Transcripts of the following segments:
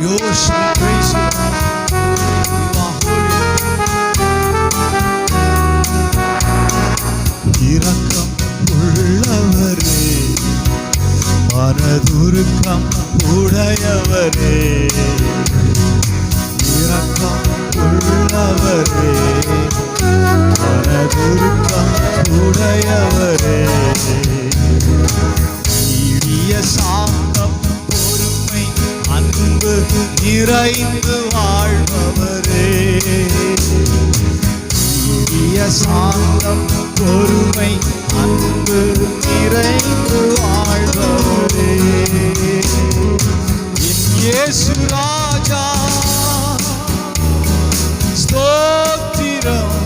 有时 நீடிய சாந்தம் பொறுமை அன்பு நிறைந்து வாழ்பவரே இயேசு ராஜா ஸ்தோத்திரம்.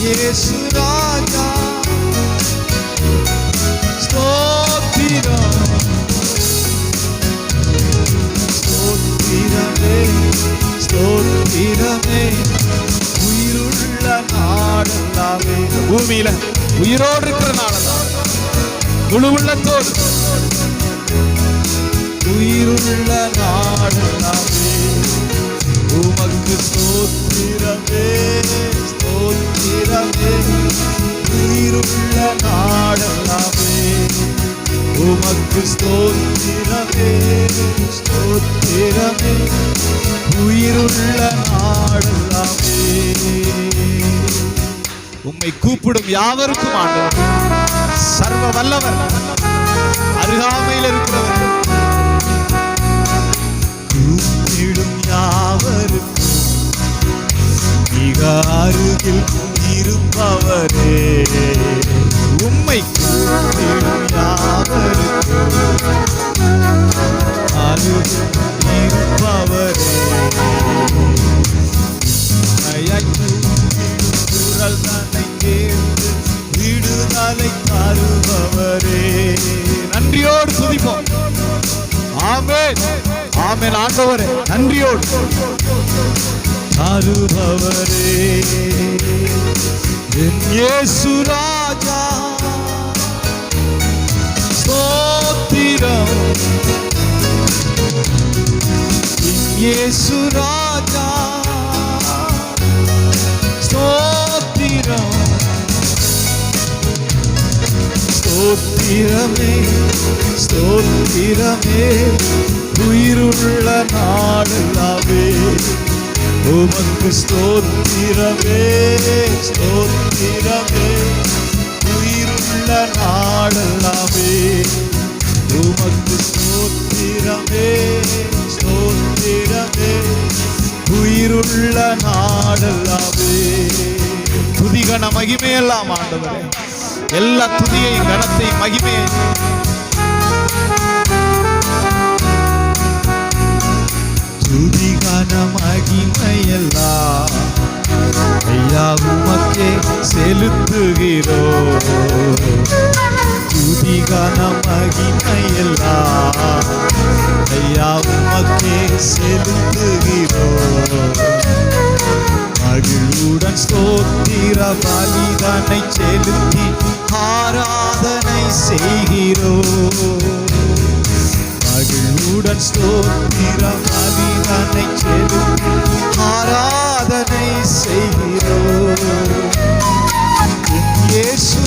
இயேசு ராஜா. ஸ்தோத்திரமே உயிருள்ள நாடெல்லாமே. பூமியில உயிரோடு இருக்கிற நாளெல்லாம் முழு உள்ளத்தோடு. உயிருள்ள நாடெல்லாமே. உமக்கு ஸ்தோத்திரமே ஸ்தோத்திரமே. உயிருள்ள நாடெல்லாமே. உமக்கு ஸ்தோத்திரமே ஸ்தோத்திரமே. உயிருள்ள உம்மை கூப்பிடும் யாவருக்கும் ஆண்டவர். சர்வ வல்லவர். அருகாமையில் இருக்கிறவர். கூப்பிடும் யாவருக்கும் மிக அருகில் இருப்பவரே. உம்மை கூப்பிடும் யாவருக்கும் அருகில் இருப்பவரே குரல் தன்னை கேட்டு விடுதலை தருபவரே நன்றியோடு துதிப்போம். ஆமென் ஆமென் ஆண்டவரே. நன்றியோடு தருபவரே என் இயேசு ராஜா ஸ்தோத்திரம் இயேசு ராஜா. ஸ்தோத்திரம். ஸ்தோத்திரமே ஸ்தோத்திரமே. உயிருள்ள நாடெல்லாமே உமக்கு ஸ்தோத்திரமே ஸ்தோத்திரமே. உயிருள்ள நாடெல்லாமே உமக்கு ஸ்தோத்திரமே ஸ்தோத்திரமே. உயிருள்ள நாடெல்லாமே துதிகன மகிமையெல்லாம் ஆண்டவரே. எல்லா துதியையும் கனத்தை மகிமையை. துதிகன மகிமையெல்லாம் ஐயா உமக்கே செலுத்துகிறோ. துதிகன மகிமையெல்லாம் ஐயா உமக்கே செலுத்துகிறோ மகிழ்வுடன் ஸ்தோத்திர பலிதனை செலுத்தி ஆராதனை செய்கிறோம். மகிழ்வுடன் ஸ்தோத்திர பலிதனை செலுத்தி ஆராதனை செய்கிறோம். இயேசு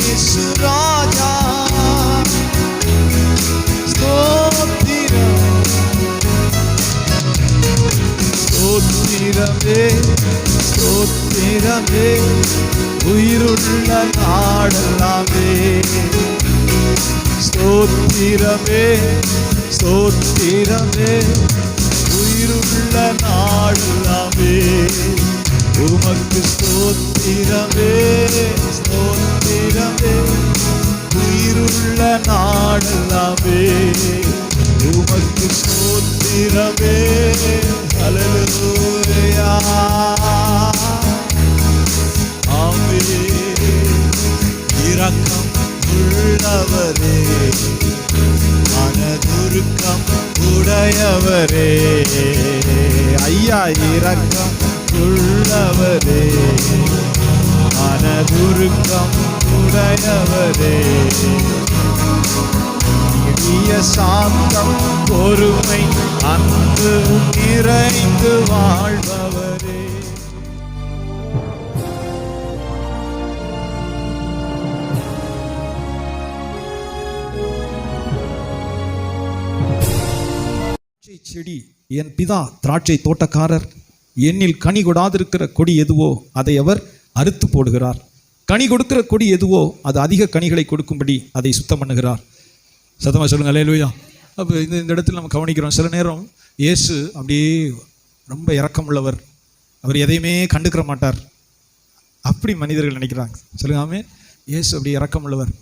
இயேசு ராஜா. ஸ்தோத்திரம். ஸ்தோத்திரமே. ஸ்தோத்திரமே உயிருள்ள நாடலாமே ஸ்தோத்திரமே. ஸ்தோத்திரமே. உயிருள்ள நாடலாமே உமக்கு ஸ்தோத்திரமே. ஸ்தோத்திரமே உயிருள்ள நாடெல்லாமே உமக்கு ஸ்தோத்திரமே ஹalleluya. ஆமென். இரக்கம் உள்ளவரே மனதுருக்கம் உடையவரே. ஐயா இரக்கம் உள்ளவரே. மனதுருக்கம் உடையவரே. இனிய சாந்தம் பொறுமை அன்பு நிறைந்து வாழ்பவரே. திராட்சை செடி என் பிதா திராட்சை தோட்டக்காரர் என்னில் கனி கொடாதிருக்கிற கொடி எதுவோ அதை அவர் அறுத்து போடுகிறார். கனி கொடுக்கிற கொடி எதுவோ அது அதிக கனிகளை கொடுக்கும்படி அதை சுத்தம் பண்ணுகிறார். சத்தமாக சொல்லுங்க அலையலுயா அப்போ இந்த இந்த இடத்துல நம்ம கவனிக்கிறோம் சில நேரம் இயேசு அப்படியே ரொம்ப இறக்கமுள்ளவர் அவர் எதையுமே கண்டுக்கிற மாட்டார். அப்படி மனிதர்கள் நினைக்கிறாங்க. சொல்லுங்காமே இயேசு அப்படி இறக்கமுள்ளவர்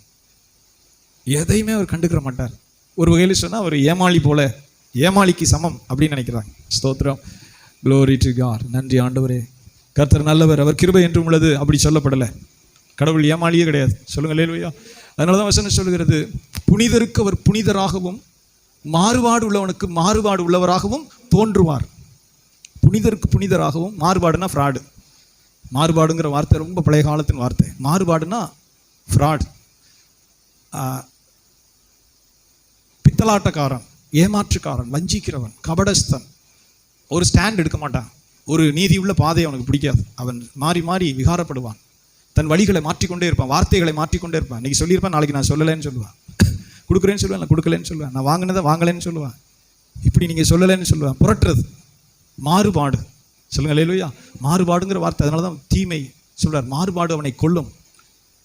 எதையுமே அவர் கண்டுக்கிற மாட்டார். ஒரு வகையில் சொன்னால் அவர் ஏமாளி போல ஏமாளிக்கு சமம் அப்படின்னு நினைக்கிறாங்க. ஸ்தோத்திரம். க்ளோரி டு கார் நன்றி ஆண்டவரே. கர்த்தர் நல்லவர் அவர் கிருபை என்றும் உள்ளது. அப்படி சொல்லப்படலை. கடவுள் ஏமாளியே கிடையாது. சொல்லுங்க இல்லையா அதனால தான் வசனம் சொல்லுகிறது புனிதருக்கு அவர் புனிதராகவும் மாறுபாடு உள்ளவனுக்கு மாறுபாடு உள்ளவராகவும் தோன்றுவார். புனிதருக்கு புனிதராகவும் மாறுபாடுனா ஃப்ராடு மாறுபாடுங்கிற வார்த்தை ரொம்ப பழைய காலத்தின் வார்த்தை. மாறுபாடுனா ஃப்ராட் பித்தலாட்டக்காரன் ஏமாற்றுக்காரன் வஞ்சிக்கிறவன் கபடஸ்தன். ஒரு ஸ்டாண்ட் எடுக்க மாட்டான். ஒரு நீதியுள்ள பாதை அவனுக்கு பிடிக்காது. அவன் மாறி மாறி விகாரப்படுவான். தன் வழிகளை மாற்றிக்கொண்டே இருப்பான். வார்த்தைகளை மாற்றிக்கொண்டே இருப்பான். இன்னைக்கு சொல்லியிருப்பான். நாளைக்கு நான் சொல்லலைன்னு சொல்லுவான். கொடுக்குறேன்னு சொல்லுவேன். நான் கொடுக்கலன்னு சொல்லுவேன். நான் வாங்கினதை வாங்கலைன்னு சொல்லுவேன். இப்படி நீங்கள் சொல்லலைன்னு சொல்லுவேன். புரட்டுறது. மாறுபாடு. சொல்லுங்கள் இல்லையா மாறுபாடுங்கிற வார்த்தை அதனால தான் தீமை சொல்கிறார் மாறுபாடு அவனை கொல்லும்.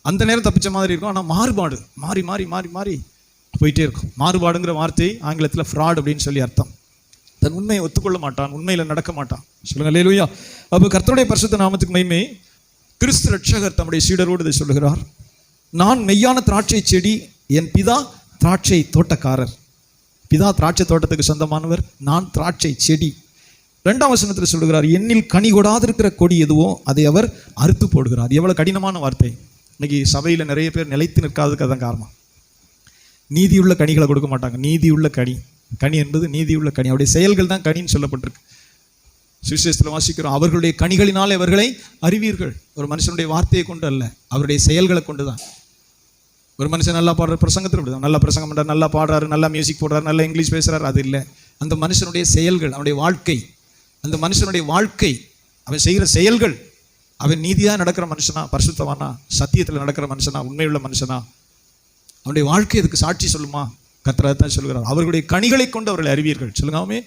அந்த நேரம் தப்பிச்ச மாதிரி இருக்கும். ஆனால் மாறுபாடு. மாறி மாறி மாறி மாறி போயிட்டே இருக்கும். மாறுபாடுங்கிற வார்த்தை ஆங்கிலத்தில் ஃப்ராட் அப்படின்னு சொல்லி அர்த்தம். தன் உண்மையை ஒத்துக்கொள்ள மாட்டான் உண்மையில் நடக்க மாட்டான். சொல்லுங்க லேலுயா அப்போ கர்த்தருடைய பரிசுத்த நாமத்துக்கு மகிமை. கிறிஸ்து ரட்சகர் தம்முடைய சீடரோடு இதை சொல்லுகிறார். நான் மெய்யான திராட்சை செடி என் பிதா திராட்சை தோட்டக்காரர். பிதா திராட்சை தோட்டத்துக்கு சொந்தமானவர் நான் திராட்சை செடி. ரெண்டாம் வசனத்தில் சொல்லுகிறார் என்னில் கனி கொடாதிருக்கிற கொடி எதுவோ அதை அவர் அறுத்து போடுகிறார். எவ்வளோ கடினமான வார்த்தை. இன்னைக்கு சபையில் நிறைய பேர் நிலைத்து நிற்காததுக்கு அதான் காரணம். நீதியுள்ள கனிகளை கொடுக்க மாட்டாங்க. நீதியுள்ள கனி. கனி என்பது நீதியுள்ள கனி. அவருடைய செயல்கள் தான் கனின்னு சொல்லப்பட்டிருக்கு. சுவிசேஷத்தில் வாசிக்கிறோம் அவர்களுடைய கனிகளினால் அவர்களை அறிவீர்கள். ஒரு மனுஷனுடைய வார்த்தையை கொண்டு அல்ல அவருடைய செயல்களை கொண்டு தான். ஒரு மனுஷன் நல்லா பாடுற பிரசங்கத்தில் விடுதான் நல்லா பிரசங்கம் பண்ணுறாரு நல்லா பாடுறாரு நல்லா மியூசிக் போடுறாரு நல்லா இங்கிலீஷ் பேசுகிறாரு அது இல்லை. அந்த மனுஷனுடைய செயல்கள் அவனுடைய வாழ்க்கை. அந்த மனுஷனுடைய வாழ்க்கை அவன் செய்கிற செயல்கள் அவன் நீதியாக நடக்கிற மனுஷனா பரிசுத்தவானா சத்தியத்தில் நடக்கிற மனுஷனா உண்மையுள்ள மனுஷனா அவனுடைய வாழ்க்கை இதுக்கு சாட்சி சொல்லுமா? கத்தரை தான் சொல்கிறார். அவர்களுடைய கனிகளை கொண்டு அவர்களை அறிவீர்கள். சொல்லுங்காமே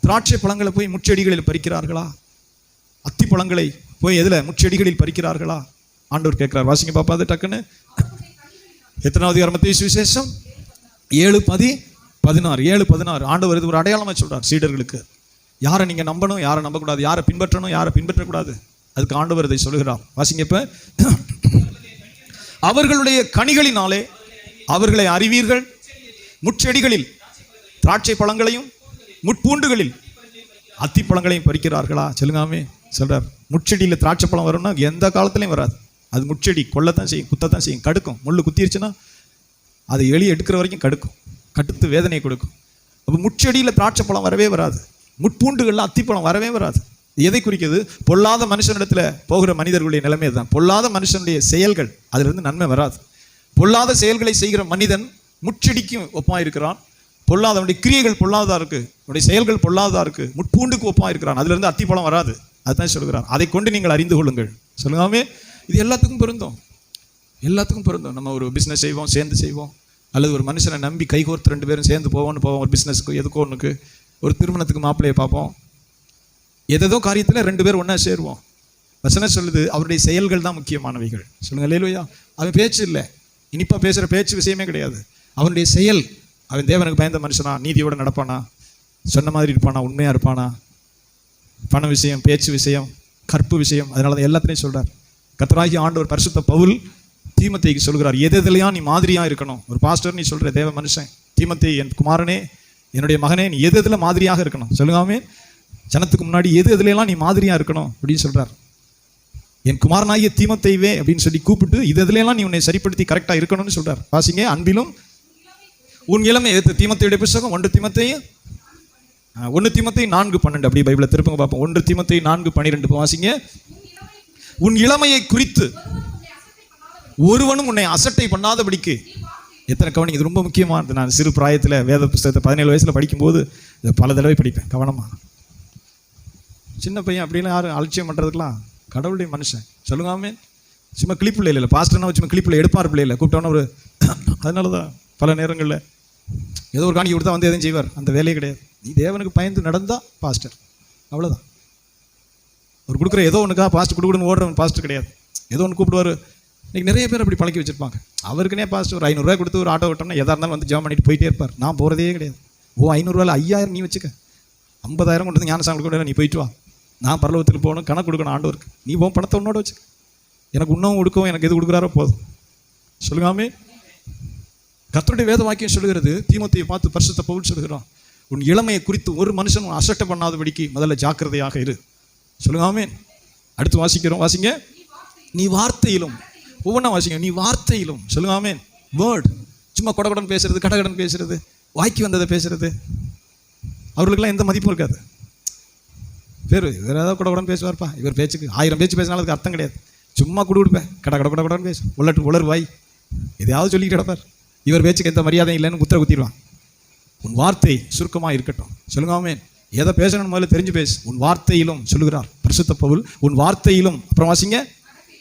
திராட்சை பழங்களை போய் முச்செடிகளில் பறிக்கிறார்களா? அத்தி பழங்களை போய் எதில்? முச்செடிகளில் பறிக்கிறார்களா? ஆண்டவர் கேட்கிறார். வாசிங்க பாப்பா அது டக்குன்னு. எத்தனாவது அதிகாரம் சுவிசேஷம்? ஏழு பதி பதினாறு. ஏழு பதினாறு. ஆண்டவர் இது ஒரு அடையாளமாக சொல்கிறார் சீடர்களுக்கு. யாரை நீங்கள் நம்பணும் யாரை நம்பக்கூடாது யாரை பின்பற்றணும் யாரை பின்பற்றக்கூடாது? அதுக்கு ஆண்டவர் இதை சொல்கிறார். வாசிங்க இப்போ. அவர்களுடைய கனிகளினாலே அவர்களை அறிவீர்கள் முட்செடிகளில் திராட்சை பழங்களையும் முட்பூண்டுகளில் அத்தி பழங்களையும் பறிக்கிறார்களா? சொல்லுங்காமே சொல்கிறார் முட்செடியில் திராட்சை பழம் வரும்னா எந்த காலத்துலையும் வராது. அது முட்செடி கொல்லத்தான் செய்யும் குத்தத்தான் செய்யும் கடுக்கும். முள்ளு குத்திருச்சுன்னா அது எலி எடுக்கிற வரைக்கும் கடுக்கும். கடுத்து வேதனையை கொடுக்கும். அப்போ முட்செடியில் திராட்சை பழம் வரவே வராது. முட்பூண்டுகளில் அத்திப்பழம் வரவே வராது. எதை குறிக்கிறது? பொல்லாத மனுஷனிடத்தில் போகிற மனிதர்களுடைய நிலைமை தான் பொல்லாத மனுஷனுடைய செயல்கள் அதிலிருந்து நன்மை வராது. பொல்லாத செயல்களை செய்கிற மனிதன் முச்செடிக்கும் ஒப்பா இருக்கிறான் பொல்லாத அவனுடைய கிரியைகள் பொல்லாததாக இருக்குது அவனுடைய செயல்கள் பொல்லாததாக இருக்குது முட்பூண்டுக்கு ஒப்பா இருக்கிறான் அதுலேருந்து அத்திப்பழம் வராது. அதுதான் சொல்கிறார் அதை கொண்டு நீங்கள் அறிந்து கொள்ளுங்கள். சொல்லுங்காமே இது எல்லாத்துக்கும் பொருந்தும். எல்லாத்துக்கும் பொருந்தும். நம்ம ஒரு பிஸ்னஸ் செய்வோம் சேர்ந்து செய்வோம். அல்லது ஒரு மனுஷனை நம்பி கைகோர்த்து ரெண்டு பேரும் சேர்ந்து போவோம்னு போவோம். ஒரு பிஸ்னஸுக்கு எதுக்கோ ஒன்றுக்கு ஒரு திருமணத்துக்கு மாப்பிள்ளையை பார்ப்போம். எதோ காரியத்தில் ரெண்டு பேர் ஒன்றா சேருவோம். வசனம் சொல்லுது அவருடைய செயல்கள் தான் முக்கியமானவைகள். சொல்லுங்கள் இல்லையா அவன் பேச்சு இல்லை. இனிப்பாக பேசுகிற பேச்சு விஷயமே கிடையாது. அவனுடைய செயல் அவன் தேவனுக்கு பயந்த மனுஷனா நீதியோட நடப்பானா? சொன்ன மாதிரி இருப்பானா? உண்மையாக இருப்பானா? பண விஷயம் பேச்சு விஷயம் கற்பு விஷயம் அதனால தான் எல்லாத்தையும் சொல்கிறார் கத்தராகி ஆண்டவர் பரிசுத்த பவுல் தீமத்தைக்கு சொல்கிறார் எது எதுலையா நீ மாதிரியாக இருக்கணும்? ஒரு பாஸ்டர் நீ சொல்கிற தேவ மனுஷன் தீமத்தை என் குமாரனே என்னுடைய மகனே நீ எது எதில் மாதிரியாக இருக்கணும்? சொல்லுங்காமே ஜனத்துக்கு முன்னாடி எது எதுலையெல்லாம் நீ மாதிரியாக இருக்கணும் அப்படின்னு சொல்கிறார் என் குமாரனாகிய தீமத்தைவே அப்படின்னு சொல்லி கூப்பிட்டு இது எதுலையெல்லாம் நீ உன்னை சரிப்படுத்தி கரெக்டாக இருக்கணும்னு சொல்கிறார் வாசிங்க அன்பிலும் உன் இளமை எதிர்த்து தீமத்தையுடைய புஸ்தகம் ஒன்று தீமத்தையும் ஒன்று தீமத்தை நான்கு பன்னெண்டு. அப்படி பைபிளை திருப்பங்க பார்ப்போம். ஒன்று தீமத்தை நான்கு பன்னிரெண்டு. வாசிங்க. உன் இளமையை குறித்து ஒருவனும் உன்னை அசட்டை பண்ணாதபடிக்கு. எத்தனை கவனிங்க இது ரொம்ப முக்கியமானது. நான் சிறு பிராயத்தில் வேத புஸ்தகத்தை பதினேழு வயசில் படிக்கும்போது இதை பல தடவை படிப்பேன் கவனமாக சின்ன பையன் அப்படிலாம் யாரும் அலட்சியம் பண்ணுறதுக்கெலாம் கடவுளுடைய மனுஷன். சொல்லுங்காமே சும்மா கிளிப்பிள்ளை இல்லை பாஸ்டர்னா சும்மா கிளிப்பிள்ளை எடுப்பார் பிள்ளை இல்லை கூப்பிட்டோன்னா ஒரு அதனால தான் பல நேரங்களில் ஏதோ ஒரு காணி கொடுத்தா வந்து எதுவும் செய்வார். அந்த வேலையே கிடையாது. நீ தேவனுக்கு பயந்து நடந்தால் பாஸ்டர் அவ்வளோதான் அவர் கொடுக்குற ஏதோ ஒன்றுக்கா பாஸ்ட் கொடுக்கணும்னு ஓடுறவன் பாஸ்டர் கிடையாது. ஏதோ ஒன்று கூப்பிடுவார். இன்றைக்கி நிறைய பேர் அப்படி பழக்கி வச்சுருப்பாங்க. அவருக்குனே பாஸ்ட் ஒரு ஐநூறுரூவா கொடுத்து ஒரு ஆட்டோ விட்டோம்னா எதா இருந்தாலும் வந்து ஜாம் பண்ணிட்டு போயிட்டே இருப்பார். நான் போகிறதே கிடையாது. ஓ ஐநூறுரூவாயில் ஐயாயிரம் நீ வச்சுக்க. ஐம்பதாயிரம் கொண்டு வந்து ஞானசாமி கூட நீ போயிட்டு வா. நான் பரலோகத்துக்கு போகணும் கணக்கு கொடுக்கணும் ஆண்டவருக்கு. நீ போ பணத்தை உன்னோட வச்சுக்க. எனக்கு இன்னும் கொடுக்கவும் எனக்கு எது கொடுக்குறாரோ போதும். சொல்லுங்காமே கத்தருடைய வேத வாக்கியம் சொல்லுகிறது தீமத்தையை பார்த்து பரிசுத்த பவுல் சொல்கிறான் உன் இளமையை குறித்து ஒரு மனுஷன் அசட்டை பண்ணாதபடிக்கு முதல்ல ஜாக்கிரதையாக இரு. சொல்லுங்காமே அடுத்து வாசிக்கிறோம் வாசிங்க. நீ வார்த்தையிலும் ஒவ்வொன்றா வாசிங்க. நீ வார்த்தையிலும் சொல்லுங்காமே வேர்ட் சும்மா கொடகடன் பேசுறது கடகடன் பேசுறது வாய்க்கு வந்ததை பேசுறது. அவர்களுக்கெல்லாம் எந்த மதிப்பும் இருக்காது. பேர் இவர் ஏதாவது கூட பேசுவார்ப்பா. இவர் பேச்சுக்கு ஆயிரம் பேச்சு பேசினாலும் அதுக்கு அர்த்தம் கிடையாது. சும்மா கொடு கொடுப்பேன் கட கட கட கடன்னு பேசு உள்ளட்டு உளர் வாய் எதையாவது சொல்லிக்கிட்டு கிடப்பார். இவர் பேச்சுக்கு எந்த மரியாதையும் இல்லைன்னு குத்திர குத்திடுவான் உன் வார்த்தை சுருக்கமாக இருக்கட்டும். சொல்லுங்காமே எதை பேசணும் முதல்ல தெரிஞ்சு பேசு. உன் வார்த்தையிலும் சொல்லுகிறார். பரிசுத்த பவுல் உன் வார்த்தையிலும். அப்புறம் வாசிங்க.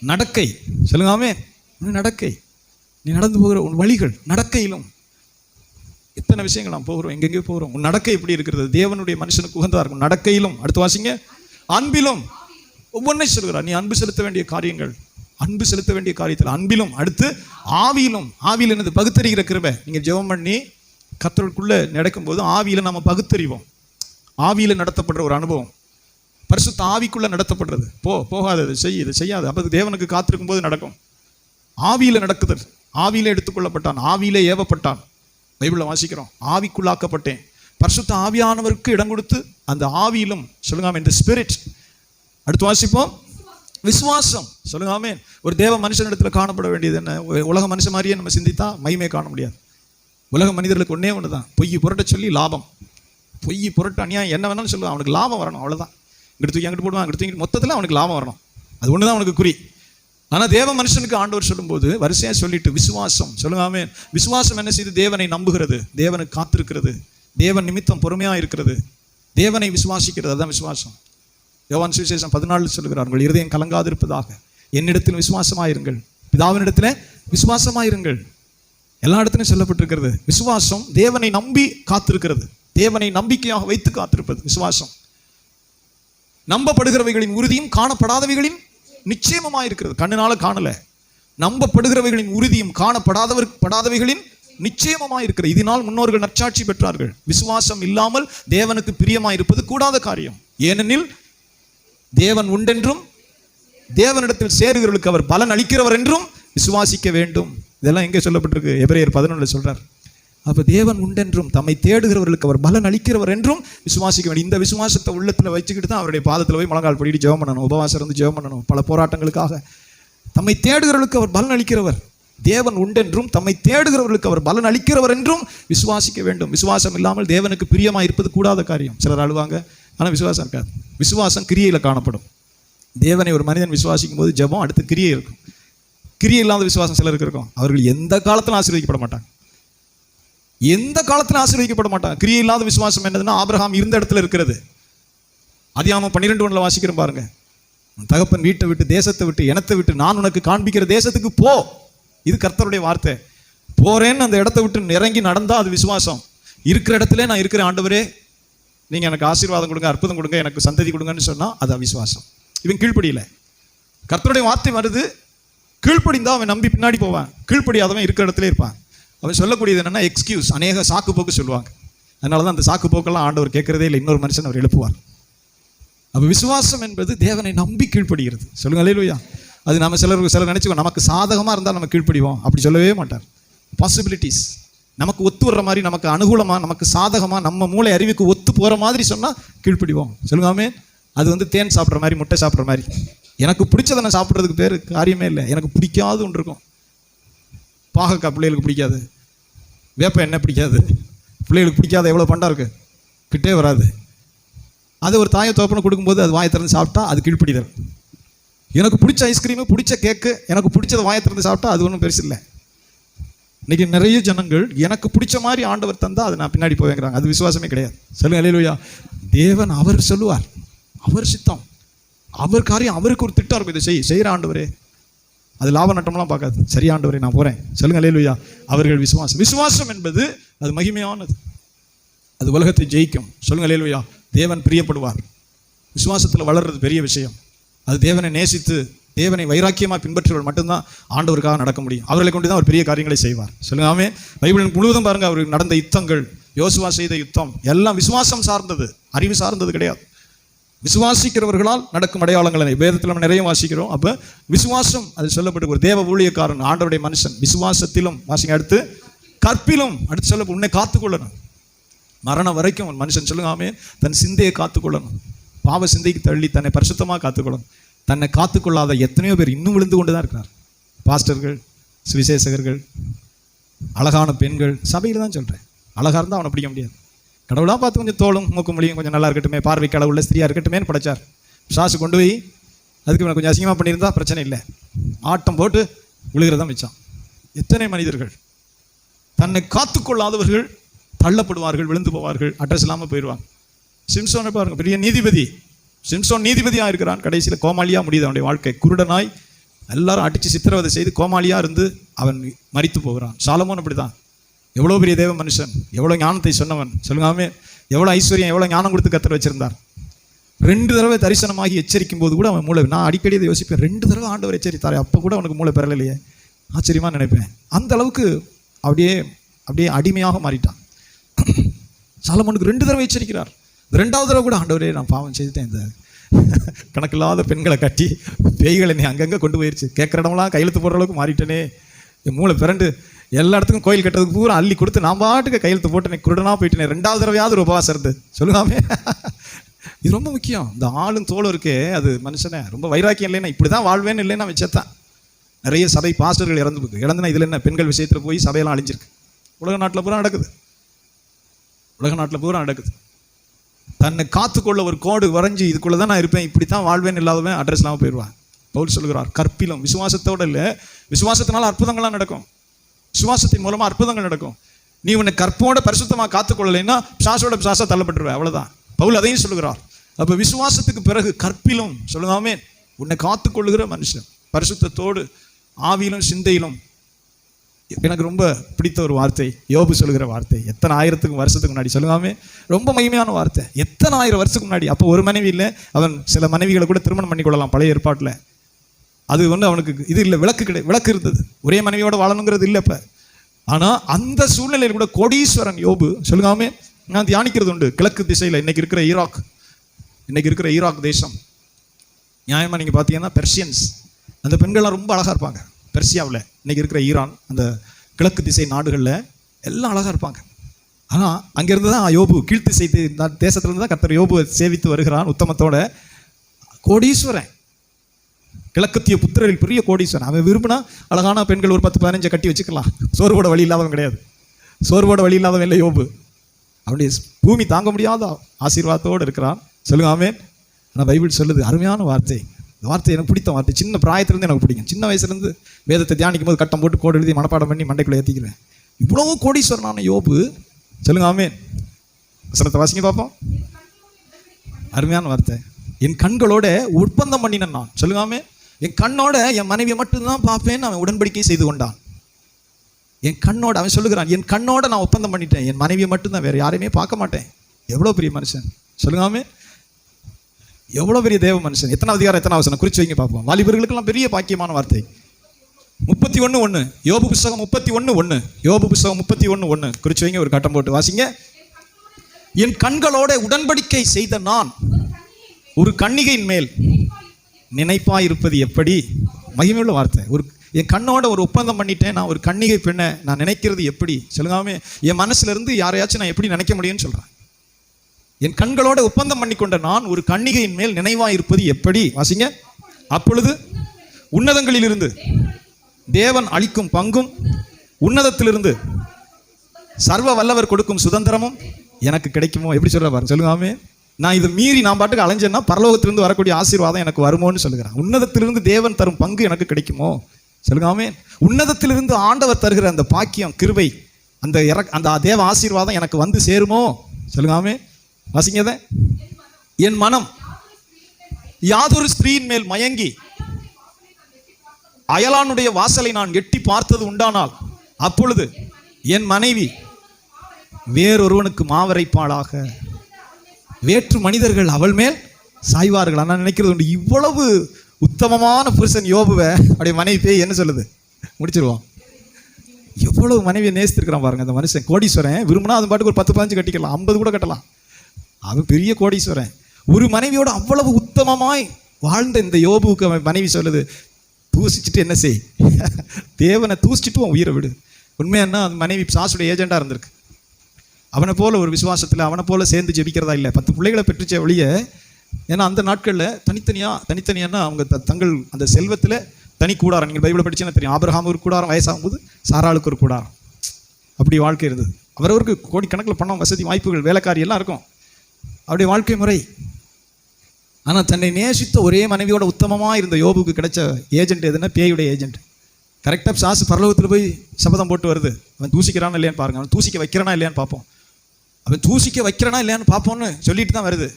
நடக்கை. சொல்லுங்காமே உன் நடக்கை. நீ நடந்து போகிற உன் வழிகள் நடக்கையிலும். எத்தனை விஷயங்கள் நாம் போகிறோம் எங்கெங்கே போகிறோம். உன் நடக்கை எப்படி இருக்கிறது? தேவனுடைய மனுஷனுக்கு உகந்ததாக இருக்கும். நடக்கையிலும். அடுத்து வாசிங்க. அன்பிலும். ஒவ்வொன்றை சொல்கிறார். நீ அன்பு செலுத்த வேண்டிய காரியங்கள். அன்பு செலுத்த வேண்டிய காரியத்தில் அன்பிலும் அடுத்து ஆவியிலும் ஆவியில் என்னது பகுத்தறிகிற கிருபை. நீங்கள் ஜெபம் பண்ணி கத்தருக்குள்ளே நடக்கும்போது ஆவியில் நம்ம பகுத்தறிவோம். ஆவியில் நடத்தப்படுற ஒரு அனுபவம். பரிசுத்த ஆவிக்குள்ளே நடத்தப்படுறது. போ போகாதது செய் இது செய்யாது. அப்போ தேவனுக்கு காத்திருக்கும் போது நடக்கும். ஆவியில் நடக்குதல். ஆவியில் எடுத்துக்கொள்ளப்பட்டான். ஆவியிலே ஏவப்பட்டான். பைபிளில் வாசிக்கிறோம். ஆவிக்குள்ளாக்கப்பட்டேன். பரிசுத்த ஆவியானவருக்கு இடம் கொடுத்து அந்த ஆவியிலும் சொல்லுங்க இந்த ஸ்பிரிட் அடுத்து வாசிப்போம். விசுவாசம். சொல்லுங்க ஆமென். ஒரு தேவ மனுஷனிடத்துல காணப்பட வேண்டியது என்ன? உலக மனுஷன் மாதிரியே நம்ம சிந்தித்தா மையமே காண முடியாது. உலக மனிதர்களுக்கு ஒன்றே ஒன்று தான் பொய் புரட்ட சொல்லி லாபம். பொய் புரட்ட அநியாயம் என்ன வேணாலும் சொல்லுவான் அவனுக்கு லாபம் வரணும் அவ்வளோதான் இங்கிட்டு தூக்கி அங்கிட்டு போடுவான் அங்கிட்டு தூக்கி மொத்தத்தில் அவனுக்கு லாபம் வரணும். அது ஒன்று தான் அவனுக்கு குறி. ஆனால் தேவ மனுஷனுக்கு ஆண்டவர் சொல்லும்போது வரிசையாக சொல்லிட்டு விசுவாசம். சொல்லுங்காமே விசுவாசம் என்ன செய்து? தேவனை நம்புகிறது. தேவனுக்கு காத்திருக்கிறது. தேவன் நிமித்தம் பொறுமையாக இருக்கிறது. தேவனை விசுவாசிக்கிறது. அதுதான் விசுவாசம். யோவான் சுவிசேஷம் பதினாலு சொல்கிறார் உங்கள் இருதயம் கலங்காதிருப்பதாக. என்னிடத்தில் விசுவாசமாயிருங்கள். பிதாவினிடத்தில் விசுவாசமாயிருங்கள். எல்லா இடத்துலையும் சொல்லப்பட்டிருக்கிறது விசுவாசம் தேவனை நம்பி காத்திருக்கிறது. தேவனை நம்பிக்கையாக வைத்து காத்திருப்பது விசுவாசம். நம்பப்படுகிறவைகளின் உறுதியும் காணப்படாதவைகளின் நிச்சயமாய் இருக்கிறது கண்ணினால காணல. நம்பப்படுகிறவைகளின் உறுதியும் காணப்படாதவர் படாதவைகளின் நிச்சயமாய் இருக்கிறது இதனால் முன்னோர்கள் நற்சாட்சி பெற்றார்கள். விசுவாசம் இல்லாமல் தேவனுக்கு பிரியமாய் இருப்பது கூடாத காரியம். ஏனெனில் தேவன் உண்டென்றும் தேவனிடத்தில் சேருகிறவர்களுக்கு அவர் பலன் அளிக்கிறவர் என்றும் விசுவாசிக்க வேண்டும். இதெல்லாம் எங்கே சொல்லப்பட்டிருக்கு? எபிரேயர் பதினொன்று சொல்றார். அப்போ தேவன் உண்டென்றும் தம்மை தேடுகிறவர்களுக்கு அவர் பலன் அளிக்கிறவர் என்றும் விசுவாசிக்க வேண்டும். இந்த விசுவாசத்தை உள்ளத்தில் வச்சுக்கிட்டு தான் அவருடைய பாதத்தில் போய் முழங்கால் படிட்டு ஜெபம் பண்ணணும் உபவாசம் இருந்து ஜெபம் பண்ணணும் பல போராட்டங்களுக்காக. தம்மை தேடுகிறவர்களுக்கு அவர் பலன் அளிக்கிறவர். தேவன் உண்டென்றும் தம்மை தேடுகிறவர்களுக்கு அவர் பலன் அளிக்கிறவர் என்றும் விசுவாசிக்க வேண்டும். விசுவாசம் இல்லாமல் தேவனுக்கு பிரியமாக இருப்பது கூடாத காரியம். சிலர் அழுவாங்க ஆனால் விசுவாசம் இருக்காது. விசுவாசம் கிரியையில் காணப்படும். தேவனை ஒரு மனிதன் விசுவாசிக்கும் போது ஜெபம் அடுத்து கிரியை இருக்கும். கிரியை இல்லாத விசுவாசம் சிலருக்கு இருக்கும். அவர்கள் எந்த காலத்திலும் ஆசீர்வதிக்கப்பட மாட்டாங்க. எந்த காலத்திலும் ஆசீர்வதிக்கப்பட மாட்டாங்க. கிரியை இல்லாத விசுவாசம் என்னதுன்னா ஆபிரகாம் இருந்த இடத்துல இருக்கிறது. அதிகாம பன்னிரெண்டு ஒன்றில் வாசிக்கிறோம் பாருங்க. உன் தகப்பன் வீட்டை விட்டு தேசத்தை விட்டு இனத்தை விட்டு நான் உனக்கு காண்பிக்கிற தேசத்துக்கு போ. இது கர்த்தருடைய வார்த்தை. போறேன்னு அந்த இடத்த விட்டு இறங்கி நடந்தால் அது விசுவாசம். இருக்கிற இடத்துல நான் இருக்கிற ஆண்டவரே. நீங்கள் எனக்கு ஆசீர்வாதம் கொடுங்க அற்புதம் கொடுங்க எனக்கு சந்ததி கொடுங்கன்னு சொன்னால் அது அவிசுவாசம். இவன் கீழ்ப்படியில. கர்த்தருடைய வார்த்தை வருது கீழ்ப்படிந்தால் அவன் நம்பி பின்னாடி போவான். கீழ்ப்படியாதவன் இருக்கிற இடத்துல இருப்பான். அவன் சொல்லக்கூடியது என்னன்னா எக்ஸ்கியூஸ் அநேக சாக்கு போக்கு சொல்லுவாங்க. அதனால தான் அந்த சாக்கு போக்கெல்லாம் ஆண்டவர் கேட்குறதே இல்லை. இன்னொரு மனுஷன் அவர் எழுப்புவார். அப்போ விசுவாசம் என்பது தேவனை நம்பி கீழ்ப்படுகிறது. சொல்லுங்கள் இல்லையா அது நம்ம சிலர் சிலர் நினச்சிக்கோ நமக்கு சாதகமாக இருந்தால் நம்ம கீழ்ப்படிவோம். அப்படி சொல்லவே மாட்டார். பாசிபிலிட்டிஸ் நமக்கு ஒத்து வர்ற மாதிரி நமக்கு அனுகூலமாக நமக்கு சாதகமாக நம்ம மூளை அறிவுக்கு ஒத்து போகிற மாதிரி சொன்னால் கீழ்ப்பிடிவோம். சொல்லுங்காமே அது வந்து தேன் சாப்பிட்ற மாதிரி முட்டை சாப்பிட்ற மாதிரி. எனக்கு பிடிச்சதை நான் சாப்பிட்றதுக்கு பேர் காரியமே இல்லை. எனக்கு பிடிக்காது ஒன்று இருக்கும். பாகக்காய் பிள்ளைகளுக்கு பிடிக்காது. வேப்ப எண்ணெய் பிடிக்காது. பிள்ளைகளுக்கு பிடிக்காத எவ்வளோ பண்டா இருக்கு? கிட்டே வராது. அது ஒரு தாயை தோப்பனை கொடுக்கும்போது அது வாயை திறந்து சாப்பிட்டா அது கீழ்ப்பிடிதல். எனக்கு பிடிச்ச ஐஸ்கிரீமு பிடிச்ச கேக்கு எனக்கு பிடிச்சதை வாயை திறந்து சாப்பிட்டா அது ஒன்றும் பெருசு இல்லை. இன்னைக்கு நிறைய ஜனங்கள் எனக்கு பிடிச்ச மாதிரி ஆண்டவர் தந்தால் அதை நான் பின்னாடி போவேங்கிறாங்க. அது விசுவாசமே கிடையாது. சொல்லுங்க அலையிலுயா தேவன் அவர் சொல்லுவார். அவர் சித்தம். அவர் காரியம் அவருக்கு ஒரு திட்டம் இருக்கும். இதை செய் செய்கிற ஆண்டவரே. அது லாப நட்டம்லாம் பார்க்காது. சரி ஆண்டவரே நான் போகிறேன் சொல்லுங்க அலையிலுயா அவர்கள் விசுவாசம். விசுவாசம் என்பது அது மகிமையானது. அது உலகத்தை ஜெயிக்கும். சொல்லுங்க அலையிலுயா தேவன் பிரியப்படுவார். விசுவாசத்தில் வளர்றது பெரிய விஷயம். அது தேவனை நேசித்து தேவனை வைராக்கியமாக பின்பற்றுவர்கள் மட்டும்தான் ஆண்டவருக்காக நடக்க முடியும். அவர்களை கொண்டு தான் அவர் பெரிய காரியங்களை செய்வார். சொல்லுங்க பைபிளின் முழுவதும் பாருங்கள் அவருக்கு நடந்த யுத்தங்கள் யோசுவா செய்த யுத்தம் எல்லாம் விசுவாசம் சார்ந்தது. அறிவு சார்ந்தது கிடையாது. விசுவாசிக்கிறவர்களால் நடக்கும் அடையாளங்கள் வேதத்தில் நம்ம நிறைய வாசிக்கிறோம். அப்போ விசுவாசம் அது சொல்லப்பட்டு ஒரு தேவ ஊழியக்காரன் ஆண்டவருடைய மனுஷன். விசுவாசத்திலும் வாசிங்க அடுத்து கற்பிலும் அடுத்து சொல்ல உன்னை காத்துக்கொள்ளணும். மரணம் வரைக்கும் மனுஷன். சொல்லுங்காமே தன் சிந்தையை காத்துக்கொள்ளணும். பாவ சிந்தைக்கு தள்ளி தன்னை பரிசுத்தமாக காத்துக்கொள்ளணும் தன்னை காத்துக்கொள்ளாத எத்தனையோ பேர் இன்னும் விழுந்து கொண்டு தான் இருக்கிறார். பாஸ்டர்கள் சுவிசேஷகர்கள் அழகான பெண்கள் சபையில் தான் சொல்கிறேன் அழகாக இருந்தால் அவனை பிடிக்க முடியாது. கடவுளாக பார்த்து கொஞ்சம் தோளும் மூக்கு முடியும் கொஞ்சம் நல்லா இருக்கட்டுமே. பார்வை கடவுள ஸ்திரியாக இருக்கட்டுமேன்னு படைச்சார். சாசு கொண்டு போய் அதுக்கு கொஞ்சம் அசிங்கமாக பண்ணியிருந்தா பிரச்சனை இல்லை. ஆட்டம் போட்டு விழுகிறதா மிச்சம். எத்தனை மனிதர்கள் தன்னை காத்துக்கொள்ளாதவர்கள் தள்ளப்படுவார்கள் விழுந்து போவார்கள் அட்ரஸ் இல்லாமல் போயிடுவாங்க சிம்சோனை பாருங்க பெரிய நீதிபதி. சிம்சோன் நீதிபதியாக இருக்கிறான். கடைசியில் கோமாளியாக முடியுது அவனுடைய வாழ்க்கை. குருடனாய் எல்லாரும் அடித்து சித்திரவதை செய்து கோமாளியாக இருந்து அவன் மறித்து போகிறான். சாலமோன் அப்படிதான் எவ்வளோ பெரிய தேவ மனுஷன். எவ்வளோ ஞானத்தை சொன்னவன். சொல்லுங்காமே எவ்வளோ ஐஸ்வர்யம் எவ்வளோ ஞானம் கொடுத்து கத்திர வச்சிருந்தார். ரெண்டு தடவை தரிசனமாகி எச்சரிக்கும் போது கூட அவன் மூளை நான் அடிக்கடி இதை யோசிப்பேன். ரெண்டு தடவை ஆண்டவர் எச்சரித்தார். அப்போ கூட அவனுக்கு மூளை பெறலையே. ஆச்சரியமா நினைப்பேன். அந்த அளவுக்கு அப்படியே அப்படியே அடிமையாக மாறிட்டான். சாலமோனுக்கு ரெண்டு தடவை எச்சரிக்கிறார். ரெண்டாவது தடவை கூட ஆண்டவரே நான் பாவம் செய்துட்டேன் இந்த கணக்கில்லாத பெண்களை கட்டி பேய்களை நீ அங்கங்கே கொண்டு போயிருச்சு. கேட்குற இடம்லாம் கையெழுத்து போடுற அளவுக்கு மாறிட்டேனே. என் மூளை பிறண்டு எல்லா இடத்துக்கும் கோயில் கட்டுறதுக்கு பூரா அள்ளி கொடுத்து நான் பாட்டுக்கு கையெழுத்து போட்டேனே குருடனாக போயிட்டேனே. ரெண்டாவது தடவையாவது ஒரு உபவாசம் இருந்து. சொல்லுங்காமே இது ரொம்ப முக்கியம். இந்த ஆளும் தோளும் இருக்கே அது மனுஷனே. ரொம்ப வைராக்கியம் இல்லைன்னா இப்படி தான் வாழ்வேன்னு இல்லைன்னா வச்சத்தான் நிறைய சபை பாஸ்டர்கள் இறந்து போகுது இறந்துனா இதில் என்ன? பெண்கள் விஷயத்தில் போய் சபையெல்லாம் அழிஞ்சிருக்கு. உலக நாட்டில் பூரா நடக்குது. உலக நாட்டில் பூரா நடக்குது. தன்னை காத்துக்கொள்ள ஒரு கோடு வரைஞ்சி இதுக்குள்ளே தான் நான் இருப்பேன். இப்படி தான் வாழ்வேன் இல்லாதவன் அட்ரஸ் இல்லாமல் போயிடுவான். பவுல் சொல்கிறார் கற்பிலும் விசுவாசத்தோடு இல்லை. விசுவாசத்தினால அற்புதங்கள்லாம் நடக்கும். விசுவாசத்தின் மூலமாக அற்புதங்கள் நடக்கும். நீ உன்னை கற்போட பரிசுத்தமாக காத்துக்கொள்ளலைன்னா பிசாசோட பிசாசா தள்ளப்பட்டுருவேன். அவ்வளோதான் பவுல் அதையும் சொல்லுகிறார். அப்போ விசுவாசத்துக்கு பிறகு கற்பிலும் சொல்லுதாமே உன்னை காத்துக்கொள்ளுகிற மனுஷன் பரிசுத்தத்தோடு ஆவியிலும் சிந்தையிலும் எனக்கு ரொம்ப பிடித்த ஒரு வார்த்தை யோபு சொல்லுகிற வார்த்தை. எத்தனை ஆயிரத்துக்கு வருஷத்துக்கு முன்னாடி சொல்லுவாமே ரொம்ப மகிமையான வார்த்தை. எத்தனை ஆயிரம் வருஷத்துக்கு முன்னாடி? அப்போ ஒரு மனைவி இல்லை அவன் சில மனைவிகளை கூட திருமணம் பண்ணி கொள்ளலாம் பழைய ஏற்பாட்டில். அது வந்து அவனுக்கு இது இல்லை விளக்கு கிடையாது விளக்கு இருந்தது. ஒரே மனைவியோட வாழணுங்கிறது இல்லை இப்போ. ஆனால் அந்த சூழ்நிலையில் கூட கோடீஸ்வரன் யோபு சொல்லுங்காமே நான் தியானிக்கிறது உண்டு. கிழக்கு திசையில் இன்னைக்கு இருக்கிற ஈராக். இன்னைக்கு இருக்கிற ஈராக் தேசம். நியாயமாக நீங்கள் பார்த்தீங்கன்னா பெர்ஷியன்ஸ் அந்த பெண்கள்லாம் ரொம்ப அழகாக இருப்பாங்க. பெர்சியாவில் இன்றைக்கி இருக்கிற ஈரான் அந்த கிழக்கு திசை நாடுகளில் எல்லாம் அழகாக இருப்பாங்க. ஆனால் அங்கேருந்து தான் யோபு கீழ்த்திசை தே- தேசத்திலிருந்து தான் கத்தர் யோபு சேவித்து வருகிறான் உத்தமத்தோட. கோடீஸ்வரன். கிழக்கத்திய புத்திரரில் பெரிய கோடீஸ்வரன். அவன் விரும்பினா அழகான பெண்கள் ஒரு பத்து பதினஞ்சை கட்டி வச்சுக்கலாம். சோர்வோட வழி இல்லாதவன் கிடையாது. சோர்வோட வழி இல்லாதவன் இல்லை யோபு. அவனுடைய பூமி தாங்க முடியாத ஆசீர்வாதத்தோடு இருக்கிறான். சொல்லுங்க ஆமேன். ஆனால் பைபிள் சொல்லுது அருமையான வார்த்தை. இந்த வார்த்தை எனக்கு பிடித்த வார்த்தை. சின்ன பிராயத்திலேருந்து எனக்கு பிடிக்கும். சின்ன வயசுலேருந்து வேதத்தை தியானிக்கும் போது கட்டம் போட்டு கோடு எழுதி மனப்பாடம் பண்ணி மண்டைக்குள்ளே ஏற்றிக்கிறேன் இவ்வளோ கோடீஸ்வரனான யோபு. சொல்லுங்க ஆமென். வசனத்தை வாசிங்க பார்ப்போம் அருமையான வார்த்தை. என் கண்களோட ஒப்பந்தம் பண்ணினேன் நான். சொல்லுங்காமே என் கண்ணோட என் மனைவியை மட்டும்தான் பார்ப்பேன்னு அவன் உடன்படிக்கை செய்து கொண்டான். என் கண்ணோட அவன் சொல்லுகிறான் என் கண்ணோட நான் ஒப்பந்தம் பண்ணிட்டேன். என் மனைவியை மட்டும்தான் வேறு யாரையுமே பார்க்க மாட்டேன். எவ்வளோ பெரிய மனுஷன். சொல்லுங்காமே எவ்வளோ பெரிய தேவ மனுஷன்? எத்தனை அதிகாரம் எத்தனை அவசரம் குறிச்சு வைங்க பார்ப்போம். வாலிபர்களுக்கெல்லாம் பெரிய பாக்கியமான வார்த்தை. முப்பத்தி ஒன்று ஒன்று யோபு புஸ்தகம் முப்பத்தி ஒன்று ஒன்று யோபு புஸ்தகம் முப்பத்தி ஒன்று ஒன்று குறிச்சு வைங்க ஒரு கட்டம் போட்டு வாசிங்க. என் கண்களோட உடன்படிக்கை செய்த நான் ஒரு கன்னிகையின் மேல் நினைப்பாயிருப்பது எப்படி? மகிமையுள்ள வார்த்தை. ஒரு என் கண்ணோட ஒரு ஒப்பந்தம் பண்ணிட்டேன். நான் ஒரு கன்னிகை பெண்ணை நான் நினைக்கிறது எப்படி? சொல்லுங்காமே என் மனசுல இருந்து யாரையாச்சும் நான் எப்படி நினைக்க முடியும்னு சொல்றேன். என் கண்களோட ஒப்பந்தம் பண்ணி கொண்ட நான் ஒரு கன்னிகையின் மேல் நினைவாயிருப்பது எப்படி? வாசிங்க. அப்பொழுது உன்னதங்களிலிருந்து தேவன் அளிக்கும் பங்கும் உன்னதத்திலிருந்து சர்வ வல்லவர் கொடுக்கும் சுதந்திரமும் எனக்கு கிடைக்குமோ? எப்படி சொல்ற பாருங்க சொல்லுங்காமே நான் இதை மீறி நான் பாட்டுக்கு அலைஞ்சேன்னா பரலோகத்திலிருந்து வரக்கூடிய ஆசீர்வாதம் எனக்கு வருமோன்னு சொல்லுகிறேன். உன்னதத்திலிருந்து தேவன் தரும் பங்கு எனக்கு கிடைக்குமோ? சொல்லுங்காமே உன்னதத்திலிருந்து ஆண்டவர் தருகிற அந்த பாக்கியம் கிருவை அந்த இறக் அந்த தேவ ஆசீர்வாதம் எனக்கு வந்து சேருமோ? சொல்லுங்காமே வாசிங்கத என் மனம் யாதொரு ஸ்திரீயின் மேல் மயங்கி அயலானுடைய வாசலை நான் எட்டி பார்த்தது உண்டானால் அப்பொழுது என் மனைவி வேறொருவனுக்கு மாவரைப்பாளாக. வேற்று மனிதர்கள் அவள் மேல் சாய்வார்கள். நான் நினைக்கிறது உண்டு இவ்வளவு உத்தமமான புருஷன் யோபுவை. அப்படியே மனைவி பேய் என்ன சொல்லுது? முடிச்சிருவான் எவ்வளவு மனைவியை நேசித்திருக்கிறான் பாருங்க அந்த மனுஷன். கோடீஸ்வரன் விரும்பினா அது பாட்டுக்கு ஒரு பத்து பதினஞ்சு கட்டிக்கலாம். ஐம்பது கூட கட்டலாம். அவன் பெரிய கோடீஸ்வரன். ஒரு மனைவியோட அவ்வளவு உத்தமமாய் வாழ்ந்த இந்த யோபுவுக்கு அவன் மனைவி சொல்லுது தூசிச்சுட்டு என்ன செய்? தேவனை தூசிச்சுட்டு உன் உயிரை விடு. உண்மையானா அந்த மனைவி சாசுடைய ஏஜெண்டாக இருந்திருக்கு. அவனை போல ஒரு விசுவாசத்தில் அவனை போல சேர்ந்து ஜெபிக்கிறதா இல்லை. பத்து பிள்ளைகளை பெற்றுச்ச வழிய ஏன்னா அந்த நாட்களில் தனித்தனியாக தனித்தனியானா அவங்க த- தங்கள் அந்த செல்வத்தில் தனி கூடாரம். நீங்கள் பைபிளை படிச்சீங்கன்னா தெரியும். ஆபிரஹாம் ஒரு கூடாரம் வயசாகும்போது சாராளுக்கு ஒரு கூடாரம். அப்படி வாழ்க்கை இருந்தது. அவரவருக்கு கோடிக்கணக்கில் பணம் வசதி வாய்ப்புகள் வேலைக்காரி எல்லாம் இருக்கும். அவருடைய வாழ்க்கை முறை. ஆனால் தன்னை நேசித்த ஒரே மனைவியோட உத்தமமாக இருந்த யோபுக்கு கிடைச்ச ஏஜென்ட் எதுன்னா பேயுடைய ஏஜென்ட் கரெக்டாக சாசு பரலோகத்தில் போய் சபதம் போட்டு வருது. அவன் தூசிக்கிறானா இல்லையான்னு பாருங்க. அவன் தூசிக்க வைக்கிறானா இல்லையான்னு பார்ப்போம். அவன் தூசிக்க வைக்கிறானா இல்லையான்னு பார்ப்போம்னு சொல்லிட்டு தான் வருது.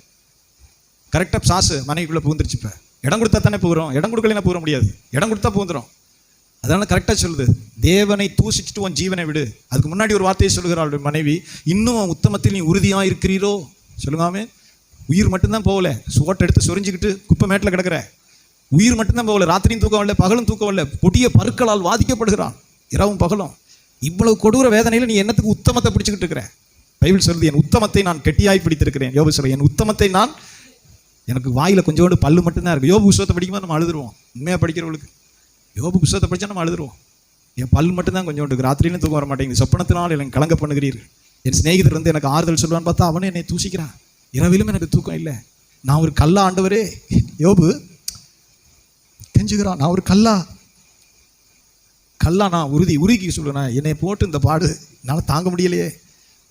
கரெக்டாக சாசு மனைவிக்குள்ளே புகுந்துருச்சு இப்போ. இடம் கொடுத்தா தானே போகிறோம். இடம் கொடுக்கலாம் போக முடியாது. இடம் கொடுத்தா புகுந்துரும். அதனால கரெக்டாக சொல்லுது. தேவனை தூசிச்சுட்டு உன் ஜீவனை விடு. அதுக்கு முன்னாடி ஒரு வார்த்தையை சொல்லுகிறாள் மனைவி. இன்னும் உத்தமத்தில் நீ உறுதியாக இருக்கிறீரோ சொல்லுங்காமே உயிர் மட்டும்தான் போகல. சுவட்டை எடுத்து சொரிஞ்சுக்கிட்டு குப்பை மேட்டில் கிடக்கிற. உயிர் மட்டும்தான் போகல. ராத்திரியும் தூக்கம் வரல பகலும் தூக்கம் வரல. பொடிய பருக்களால் வாதிக்கப்படுகிறான். இரவும் பகலும். இவ்வளவு கொடூர வேதனையில் நீ என்னத்துக்கு உத்தமத்தை பிடிச்சிக்கிட்டு இருக்கிற? பைபிள் சொல்லுது என் உத்தமத்தை நான் கெட்டியாய் பிடித்திருக்கிறேன். யோபு சொல்ல என் உத்தமத்தை நான் எனக்கு வாயில் கொஞ்சோண்டு பல்லு மட்டும்தான் இருக்கு. யோபு புஸ்தகத்தை படிக்கும்போது நம்ம அழுதுருவோம். உண்மையாக படிக்கிறவங்களுக்கு யோபு புஸ்தகத்தை படித்தா நம்ம அழுதுருவோம். என் பல் மட்டும்தான் கொஞ்சோண்டு ராத்திரியிலும் தூக்கம் வர மாட்டேங்குது சொப்பனத்தினால் எனக்கு கலங்க பண்ணுகிறீர்கள். என் சிநேகிதர் வந்து எனக்கு ஆறுதல் சொல்லுவான்னு பார்த்தா அவனே என்னை தூசிக்கிறான். இரவிலும் எனக்கு தூக்கம் இல்லை. நான் ஒரு கல்லா ஆண்டவரே. யோபு கெஞ்சுகிறான். நான் ஒரு கல்லா. கல்லா நான் உறுதி உருகி சொல்லுவேன் என்னை போட்டு இந்த பாடு. என்னால் தாங்க முடியலையே.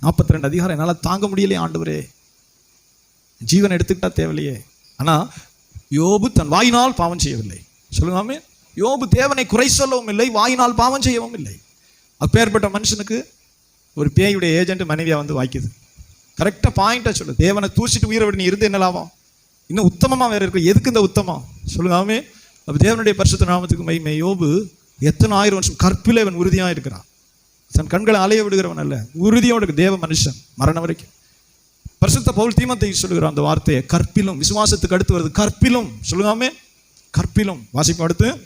நாற்பத்தி ரெண்டு அதிகாரம் என்னால் தாங்க முடியலையே ஆண்டவரே. ஜீவன் எடுத்துக்கிட்டா தேவையில்லையே. ஆனால் யோபு தன் வாயினால் பாவம் செய்யவில்லை. சொல்லுவாமே யோபு தேவனை குறை சொல்லவும் இல்லை வாயினால் பாவம் செய்யவும் இல்லை. அப்பேற்பட்ட மனுஷனுக்கு ஒரு பேயுடைய ஏஜென்ட் மனைவியாக வந்து வாய்க்குது. கரெக்டாக பாயிண்ட்டாக சொல்லு. தேவனை தூசிட்டு உயிரை விட நீ இருந்து என்ன லாபம்? இன்னும் உத்தமமாக வேறு இருக்கு. எதுக்கு இந்த உத்தமம்? சொல்லுங்காமே அப்போ தேவனுடைய பரிசுத்த நாமத்துக்கு மைமை யோபு எத்தனை ஆயிரம் வருஷம் கற்பில் இவன் உறுதியாக இருக்கிறான். தன் கண்களை அலைய விடுகிறவன் அல்ல. உறுதியோடு இருக்கு. தேவ மனுஷன் மரணம் வரைக்கும். பரிசுத்த பவுல் தீமத்தை சொல்லுகிற அந்த வார்த்தையை. கற்பிலும் விசுவாசத்துக்கு அடுத்து வருது. கற்பிலும். சொல்லுங்காமே கற்பிலும். வாசிப்பு அடுத்து.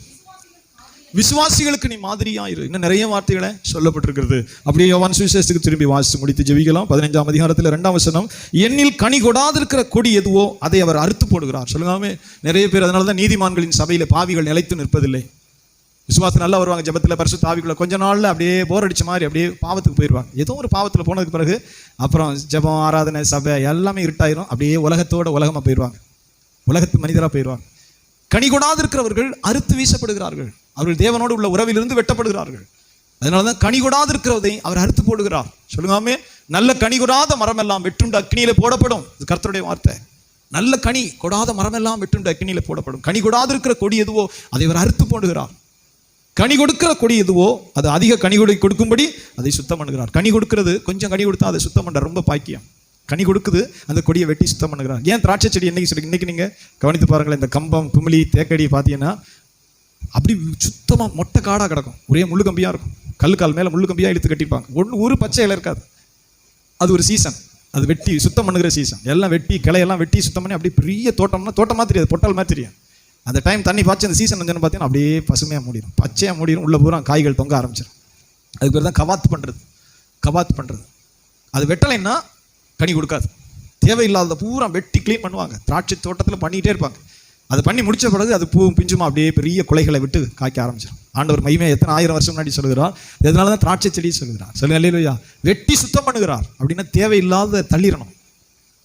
விசுவாசிகளுக்கு நீ மாதிரியா இரு. இன்னும் நிறைய வார்த்தைகளை சொல்லப்பட்டிருக்கிறது. அப்படியே யோவான் சுவிசேஷத்துக்கு திரும்பி வாசித்து முடித்து ஜெபிக்கலாம். பதினைஞ்சாம் அதிகாரத்தில் ரெண்டாம் வசனம் எண்ணில் கனி கொடாதிருக்கிற கொடி எதுவோ அதை அவர் அறுத்து போடுகிறார். சொல்லுங்காமே நிறைய பேர் அதனால தான் நீதிமான்களின் சபையில் பாவிகள் நிலைத்து நிற்பதில்லை. விசுவாசம் நல்லா வருவாங்க ஜெபத்தில் பரிசு தாவிக்குள்ள கொஞ்ச நாளில் அப்படியே போர் அடிச்ச மாதிரி அப்படியே பாவத்துக்கு போயிடுவாங்க ஏதோ ஒரு பாவத்தில் போனதுக்கு பிறகு அப்புறம் ஜெபம் ஆராதனை சபை எல்லாமே இருட்டாயிரும். அப்படியே உலகத்தோட உலகமாக போயிடுவாங்க உலகத்து மனிதராக போயிடுவாங்க கனி கொடாதிருக்கிறவர்கள் அறுத்து வீசப்படுகிறார்கள். அவர்கள் தேவனோடு உள்ள உறவிலிருந்து வெட்டப்படுகிறார்கள். அதனால தான் கனி கொடாதிருக்கிறதை அவர் அறுத்து போடுகிறார். சொல்லுங்காமே நல்ல கனி கொடாத மரம் எல்லாம் வெட்டுண்டு அக்னியில போடப்படும். இது கர்த்தருடைய வார்த்தை. நல்ல கனி கொடாத மரம் எல்லாம் வெட்டுண்டு அக்னியில போடப்படும். கனி கொடாதிருக்கிற கொடி எதுவோ அதை அவர் அறுத்து போடுகிறார். கனி கொடுக்கிற கொடி எதுவோ அது அதிக கனி கொடி கொடுக்கும்படி அதை சுத்தம் பண்ணுகிறார். கனி கொடுக்கிறது கொஞ்சம் கனி கொடுத்தா அதை சுத்தம் பண்ண ரொம்ப பாக்கியம். கனி கொடுக்குது அந்த கொடியை வெட்டி சுத்தம் பண்ணுகிறார். ஏன் திராட்சை செடி என்னைக்கு சொல்லி இன்னைக்கு நீங்க கவனித்து பாருங்களேன் இந்த கம்பம் குமிழி தேக்கடி பார்த்தீங்கன்னா அப்படி சுத்தமாக மொட்டை காடாக கிடக்கும். ஒரே முள்ளு கம்பியாக இருக்கும். கல் கால் மேலே முள்ளு கம்பியாக இழுத்து கட்டிப்பாங்க. ஒன்று ஒரு பச்சை இலை இருக்காது. அது ஒரு சீசன் அது வெட்டி சுத்தம் பண்ணுகிற சீசன் எல்லாம் வெட்டி கிளையெல்லாம் வெட்டி சுத்தம் பண்ணி அப்படியே பெரிய தோட்டம்னா தோட்டமாக தெரியாது பொட்டால் மாதிரி தெரியும் அந்த டைம் தண்ணி பாய்ச்சி அந்த சீசன் வந்து பார்த்தீங்கன்னா அப்படியே பசுமையாக மூடிடும் பச்சையாக மூடிடும் உள்ள பூரா காய்கள் தொங்க ஆரம்பிச்சிடும் அதுக்கு பேர் தான் கவாத் பண்ணுறது கவாத் பண்ணுறது அது வெட்டலைன்னா கனி கொடுக்காது. தேவையில்லாத பூரா வெட்டி க்ளீன் பண்ணுவாங்க. திராட்சை தோட்டத்தில் பண்ணிகிட்டே இருப்பாங்க. அது பண்ணி முடிச்ச பிறகு அது பூவும் பிஞ்சுமா அப்படியே பெரிய குலைகளை விட்டு காய்க்க ஆரம்பிச்சிடும் ஆண்டவர் மகிமை எத்தனை ஆயிரம் வருஷம் முன்னாடி சொல்கிறார் இதனால தான் திராட்சை செடி சொல்கிறார் சொல்லுங்க இல்லையா வெட்டி சுத்தம் பண்ணுகிறார் அப்படின்னா தேவையில்லாத தள்ளிடணும்.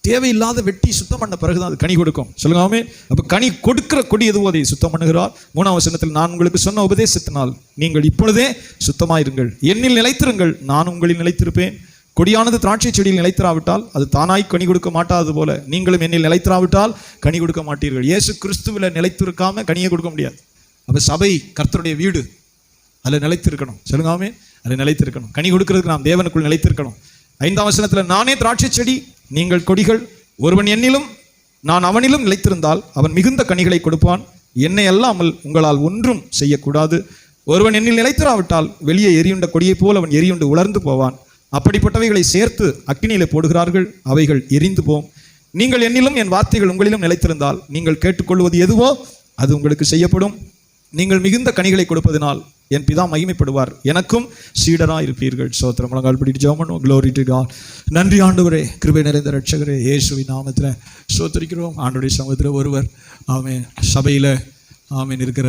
தேவையில்லாத வெட்டி சுத்தம் பண்ண பிறகுதான் அது கனி கொடுக்கும். சொல்லுங்காமே அப்போ கனி கொடுக்கிற கொடி எதுவோ அதை சுத்தம் பண்ணுகிறார்? மூணாம் வசனத்தில் நான் உங்களுக்கு சொன்ன உபதேசத்தினால் நீங்கள் இப்பொழுதே சுத்தமாயிருங்கள். என்னில் நிலைத்திருங்கள் நான் உங்களில் நிலைத்திருப்பேன். கொடியானது திராட்சை செடியில் நிலைத்திராவிட்டால் அது தானாய் கனி கொடுக்க மாட்டாது போல நீங்களும் என்னில் நிலைத்திராவிட்டால் கனி கொடுக்க மாட்டீர்கள். இயேசு கிறிஸ்துவில் நிலைத்திருக்காம கனியை கொடுக்க முடியாது. அப்ப சபை கர்த்தருடைய வீடு அதில் நிலைத்திருக்கணும். சொல்லுங்காமே அதில் நிலைத்திருக்கணும். கனி கொடுக்கறதுக்கு நாம் தேவனுக்குள் நிலைத்திருக்கணும். ஐந்தாம் வசனத்தில் நானே திராட்சை செடி நீங்கள் கொடிகள் ஒருவன் என்னிலும் நான் அவனிலும் நிலைத்திருந்தால் அவன் மிகுந்த கனிகளை கொடுப்பான். என்னை அல்லாமல் உங்களால் ஒன்றும் செய்யக்கூடாது. ஒருவன் என்னில் நிலைத்திராவிட்டால் வெளியே எரியுண்ட கொடியைப் போல் அவன் எரியுண்டு உலர்ந்து போவான். அப்படிப்பட்டவைகளை சேர்த்து அக்கினியிலே போடுகிறார்கள் அவைகள் எரிந்து போம் நீங்கள் என்னிலும் என் வார்த்தைகள் உங்களிலும் நிலைத்திருந்தால் நீங்கள் கேட்டுக்கொள்வது எதுவோ அது உங்களுக்கு செய்யப்படும். நீங்கள் மிகுந்த கனிகளை கொடுப்பதனால் என் பிதா மகிமைப்படுவார். எனக்கும் சீடரா இருப்பீர்கள் சோத்திரம் முழங்கால் பிடி ஜெபம் க்ளோரி டு காட் நன்றி ஆண்டவரே கிருபை நிறைந்த ரட்சகரே இயேசுவி நாமத்தில் சோத்தரிக்கிறோம் ஆண்டுடைய சமூகத்தில் ஒருவர் ஆமே சபையில் ஆமீன் இருக்கிற